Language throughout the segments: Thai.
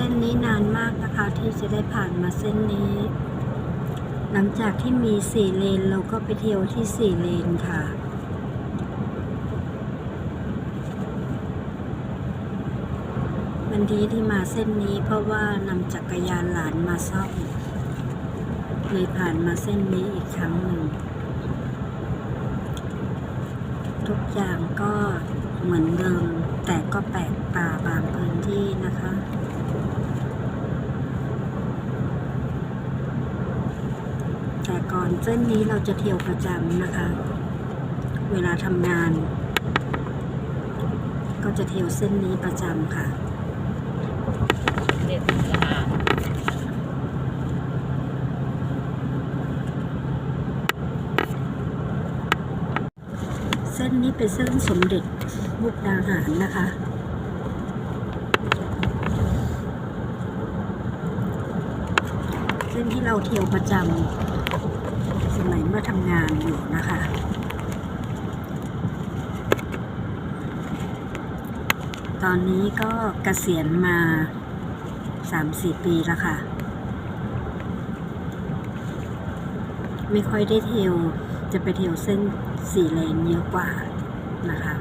ส้นนี้นานมากนะคะ ที่จะได้ผ่านมาเส้นนี้ หลังจากที่มีสี่เลนเราก็ไปเที่ยวที่สี่เลนค่ะวันนี้ที่มาเส้นนี้เพราะว่านำจักรยานหลานมาซ่อมเลยผ่านมาเส้นนี้อีกครั้งหนึ่ง ทุกอย่างก็เหมือนเดิมแต่ก็แปลกตาบางพื้นที่นะคะ แต่ ก่อนเส้นนี้เราจะเที่ยวประจำนะคะ เวลาทำงาน ก็จะเที่ยวเส้นนี้ประจำค่ะเด็ดสะอาดเส้นนี้เป็นเส้นสมเด็จมุกดาหารนะคะเส้นที่เราเที่ยวประจำ สมัยเมื่อทำงานอยู่นะคะตอนนี้ก็เกษียณมา 3-4 ปีแล้วค่ะ ไม่ค่อยได้เที่ยวจะไปเที่ยวเส้นสี่เลนเยอะกว่านะคะ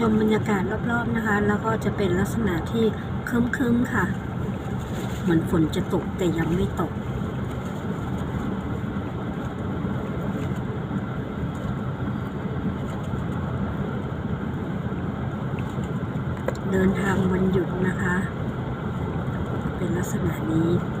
ชมบรรยากาศรอบๆนะคะ แล้วก็จะเป็นลักษณะที่ครึ้มๆค่ะ เหมือนฝนจะตกแต่ยังไม่ตกเดินทางวันหยุดนะคะ เป็นลักษณะนี้